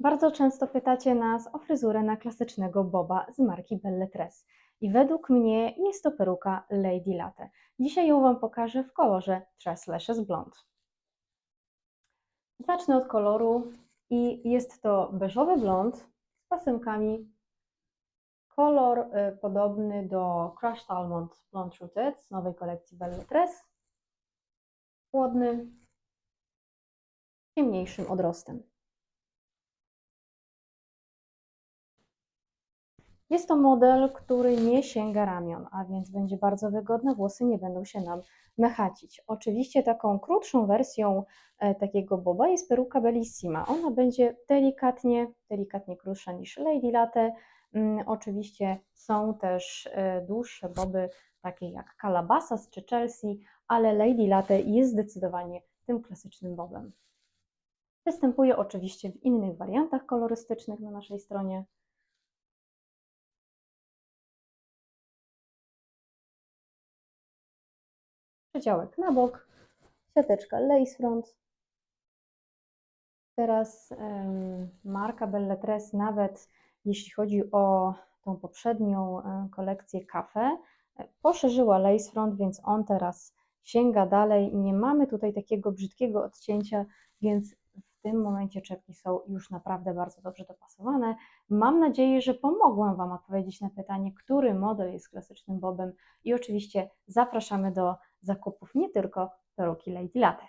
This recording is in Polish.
Bardzo często pytacie nas o fryzurę na klasycznego boba z marki Belletress. I według mnie jest to peruka Lady Latte. Dzisiaj ją Wam pokażę w kolorze Tres Lashes Blonde. Zacznę od koloru i jest to beżowy blond z pasemkami. Kolor y, podobny do Crushed Almond Blonde Rooted z nowej kolekcji Belletress. Chłodny, ciemniejszym odrostem. Jest to model, który nie sięga ramion, a więc będzie bardzo wygodny, włosy nie będą się nam mechacić. Oczywiście taką krótszą wersją e, takiego boba jest peruka Bellissima. Ona będzie delikatnie, delikatnie krótsza niż Lady Latte. Mm, oczywiście są też e, dłuższe boby, takie jak Calabasas czy Chelsea, ale Lady Latte jest zdecydowanie tym klasycznym bobem. Występuje oczywiście w innych wariantach kolorystycznych na naszej stronie. Przedziałek na bok, siateczka lace front. Teraz em, marka Belletress nawet jeśli chodzi o tą poprzednią e, kolekcję kafe, e, poszerzyła lace front, więc on teraz sięga dalej. Nie mamy tutaj takiego brzydkiego odcięcia, więc w tym momencie czepki są już naprawdę bardzo dobrze dopasowane. Mam nadzieję, że pomogłam Wam odpowiedzieć na pytanie, który model jest klasycznym bobem i oczywiście zapraszamy do zakupów nie tylko peruki Lady Latte.